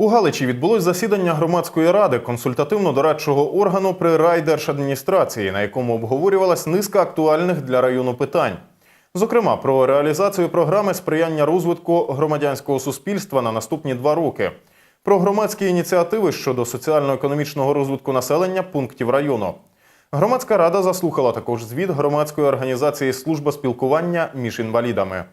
У Галичі відбулось засідання громадської ради консультативно-дорадчого органу при райдержадміністрації, на якому обговорювалась низка актуальних для району питань. Зокрема, про реалізацію програми сприяння розвитку громадянського суспільства на наступні два роки, про громадські ініціативи щодо соціально-економічного розвитку населення пунктів району. Громадська рада заслухала також звіт громадської організації Служба спілкування між інвалідами.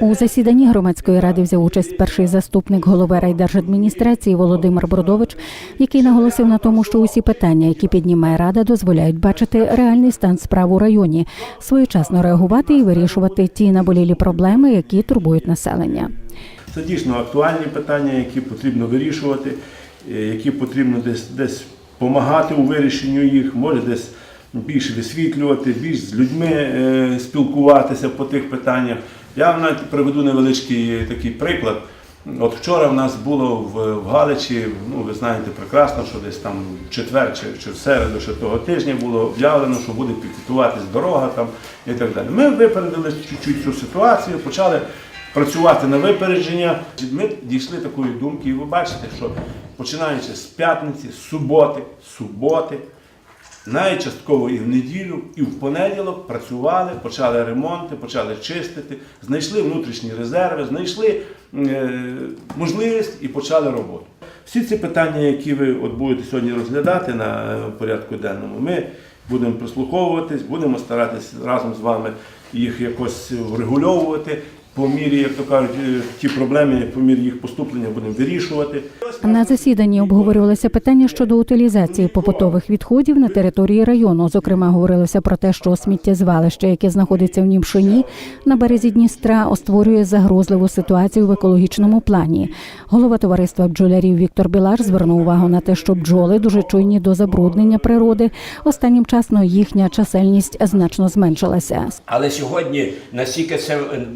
У засіданні громадської ради взяв участь перший заступник голови райдержадміністрації Володимир Бродович, який наголосив на тому, що усі питання, які піднімає рада, дозволяють бачити реальний стан справ у районі, своєчасно реагувати і вирішувати ті наболілі проблеми, які турбують населення. Це дійсно актуальні питання, які потрібно вирішувати, е, які потрібно десь десь допомагати у вирішенню їх, може десь більше висвітлювати, більш з людьми е, спілкуватися по тих питаннях. Я вам навіть приведу невеличкий такий приклад. От вчора в нас було в, в Галичі, ну ви знаєте прекрасно, що десь там в четвер чи, чи в середу ще того тижня було об'явлено, що буде підготуватись дорога там і так далі. Ми випередили чуть-чуть цю ситуацію, почали працювати на випередження. Ми дійшли такої думки, і ви бачите, що починаючи з п'ятниці, з суботи, суботи, навіть частково і в неділю, і в понеділок працювали, почали ремонти, почали чистити, знайшли внутрішні резерви, знайшли е, можливість і почали роботу. Всі ці питання, які ви от будете сьогодні розглядати на е, порядку денному, ми будемо прислуховуватись, будемо старатися разом з вами їх якось врегульовувати. По мірі, як то кажуть, е, ті проблеми, по мірі їх поступлення будемо вирішувати. На засіданні обговорювалися питання щодо утилізації побутових відходів на території району. Зокрема, говорилося про те, що сміттєзвалище, яке знаходиться в Німшині на березі Дністра, створює загрозливу ситуацію в екологічному плані. Голова товариства бджолярів Віктор Білаш звернув увагу на те, що бджоли дуже чуйні до забруднення природи. Останнім часом їхня чисельність значно зменшилася. Але сьогодні настільки це е,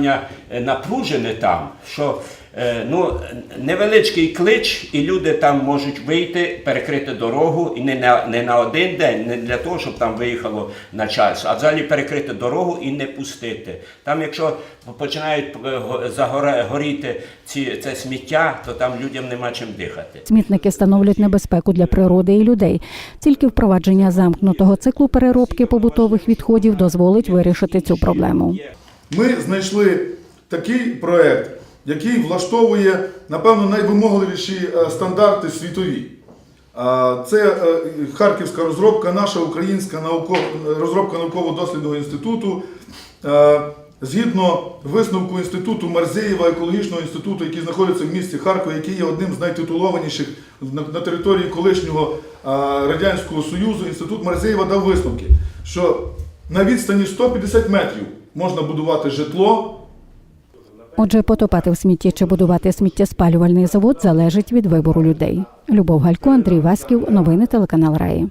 питання е, напружене там, що е, ну, невеличкий клич, і люди там можуть вийти, перекрити дорогу, і не на, не на один день, не для того, щоб там виїхало начальство, а взагалі перекрити дорогу і не пустити. Там, якщо починають е, го- загоре- горіти ці, це сміття, то там людям нема чим дихати. Смітники становлять небезпеку для природи і людей. Тільки впровадження замкнутого циклу переробки побутових відходів дозволить вирішити цю проблему. Ми знайшли такий проект, який влаштовує, напевно, найвимогливіші е, стандарти світові. Це е, харківська розробка, наша українська розробка науково-дослідного інституту. Е, Згідно висновку інституту Марзеєва, екологічного інституту, який знаходиться в місті Харкові, який є одним з найтитулованіших на, на території колишнього Радянського Союзу, інститут Марзеєва дав висновки, що на відстані 150 метрів можна будувати житло, Отже, потопати в смітті чи будувати сміттєспалювальний завод залежить від вибору людей. Любов Галько, Андрій Васьків, новини телеканал Раї.